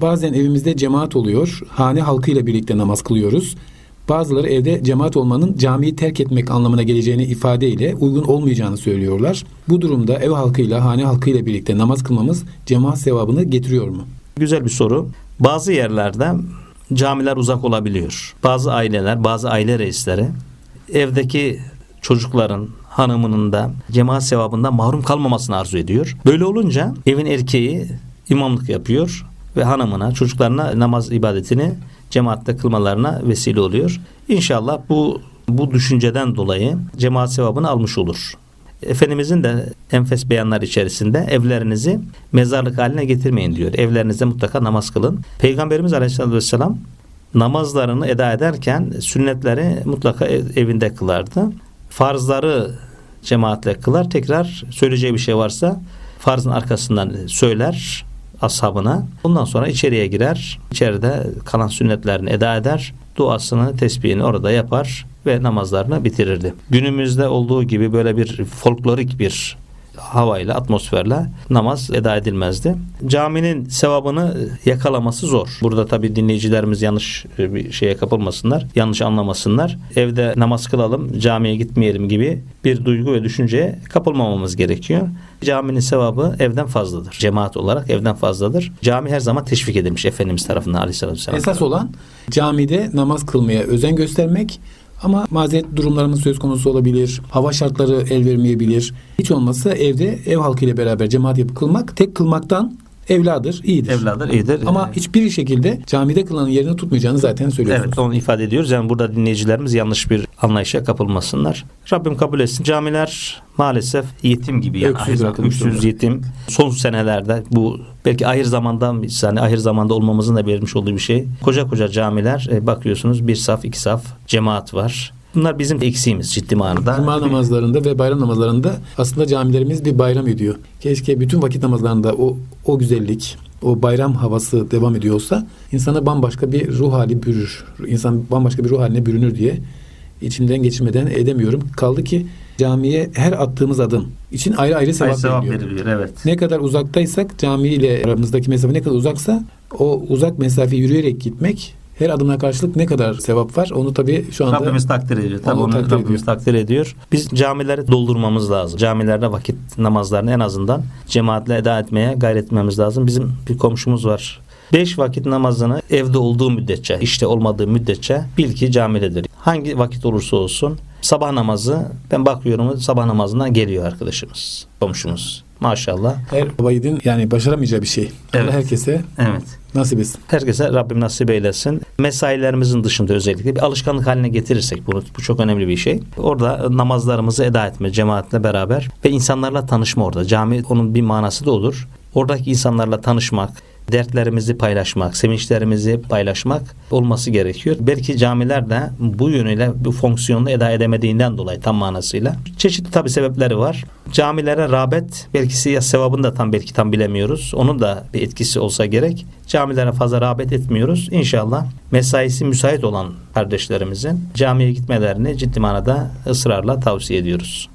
Bazen evimizde cemaat oluyor. Hane halkıyla birlikte namaz kılıyoruz. Bazıları evde cemaat olmanın camiyi terk etmek anlamına geleceğini ifadeyle uygun olmayacağını söylüyorlar. Bu durumda ev halkıyla, hane halkıyla birlikte namaz kılmamız cemaat sevabını getiriyor mu? Güzel bir soru. Bazı yerlerde camiler uzak olabiliyor. Bazı aileler, bazı aile reisleri evdeki çocukların, hanımının da cemaat sevabından mahrum kalmamasını arzu ediyor. Böyle olunca evin erkeği imamlık yapıyor ve hanımına, çocuklarına namaz ibadetini cemaatte kılmalarına vesile oluyor. İnşallah bu bu düşünceden dolayı cemaat sevabını almış olur. Efendimizin de enfes beyanlar içerisinde evlerinizi mezarlık haline getirmeyin diyor. Evlerinizde mutlaka namaz kılın. Peygamberimiz Aleyhisselatü Vesselam namazlarını eda ederken sünnetleri mutlaka ev- evinde kılardı. Farzları cemaatle kılar. Tekrar söyleyeceği bir şey varsa farzın arkasından söyler ashabına. Ondan sonra içeriye girer. İçeride kalan sünnetlerini eda eder. Duasını, tesbihini orada yapar ve namazlarını bitirirdi. Günümüzde olduğu gibi böyle bir folklorik bir havayla, atmosferle namaz eda edilmezdi. Caminin sevabını yakalaması zor. Burada tabii dinleyicilerimiz yanlış e, bir şeye kapılmasınlar, yanlış anlamasınlar. Evde namaz kılalım, camiye gitmeyelim gibi bir duygu ve düşünceye kapılmamamız gerekiyor. Caminin sevabı evden fazladır. Cemaat olarak evden fazladır. Cami her zaman teşvik edilmiş Efendimiz tarafından aleyhissalatü vesselam. Esas olan camide namaz kılmaya özen göstermek ama mazeret durumlarımız söz konusu olabilir. Hava şartları el vermeyebilir. Hiç olmazsa evde ev halkıyla beraber cemaat yapıp kılmak tek kılmaktan evladır, iyidir. Evladır iyidir. Ama hiçbir şekilde camide kılanın yerini tutmayacağını zaten söylüyorsunuz. Evet onu ifade ediyoruz. Yani burada dinleyicilerimiz yanlış bir anlayışa kapılmasınlar. Rabbim kabul etsin. Camiler maalesef yetim gibi yani Öksüz ahir, öksüz yetim. Son senelerde bu belki ahir zamandan yani ahir zamanda olmamızın da verilmiş olduğu bir şey. Koca koca camiler e, bakıyorsunuz bir saf iki saf cemaat var. Bunlar bizim eksiğimiz ciddi manada. Cuma namazlarında ve bayram namazlarında aslında camilerimiz bir bayram ediyor. Keşke bütün vakit namazlarında o o güzellik, o bayram havası devam ediyor olsa insana bambaşka bir ruh hali bürür. İnsan bambaşka bir ruh haline bürünür diye içimden geçirmeden edemiyorum. Kaldı ki camiye her attığımız adım için ayrı ayrı sevap, Ay, sevap veriliyor. veriliyor evet. Ne kadar uzaktaysak cami ile aramızdaki mesafe ne kadar uzaksa o uzak mesafeyi yürüyerek gitmek her adımına karşılık ne kadar sevap var onu tabii şu anda Rabbimiz takdir ediyor. Tabii Onu onu takdir Rabbimiz ediyor. takdir ediyor. Biz camileri doldurmamız lazım. Camilerde vakit namazlarını en azından cemaatle eda etmeye gayret etmemiz lazım. Bizim bir komşumuz var. Beş vakit namazını evde olduğu müddetçe, işte olmadığı müddetçe bil ki camidedir. Hangi vakit olursa olsun sabah namazı ben bakıyorum sabah namazına geliyor arkadaşımız, komşumuz. Maşallah. her babayiğidin yani başaramayacağı bir şey. Evet. Allah herkese Evet. nasip etsin. Herkese Rabbim nasip eylesin. Mesailerimizin dışında özellikle bir alışkanlık haline getirirsek bunu bu çok önemli bir şey. Orada namazlarımızı eda etme cemaatle beraber ve insanlarla tanışma orada. Cami onun bir manası da olur. Oradaki insanlarla tanışmak, dertlerimizi paylaşmak, sevinçlerimizi paylaşmak olması gerekiyor. Belki camiler de bu yönüyle bu fonksiyonu eda edemediğinden dolayı tam manasıyla. Çeşitli tabi sebepleri var. Camilere rağbet belki ya sevabını da tam belki tam bilemiyoruz. Onun da bir etkisi olsa gerek. Camilere fazla rağbet etmiyoruz. İnşallah mesaisi müsait olan kardeşlerimizin camiye gitmelerini ciddi manada ısrarla tavsiye ediyoruz.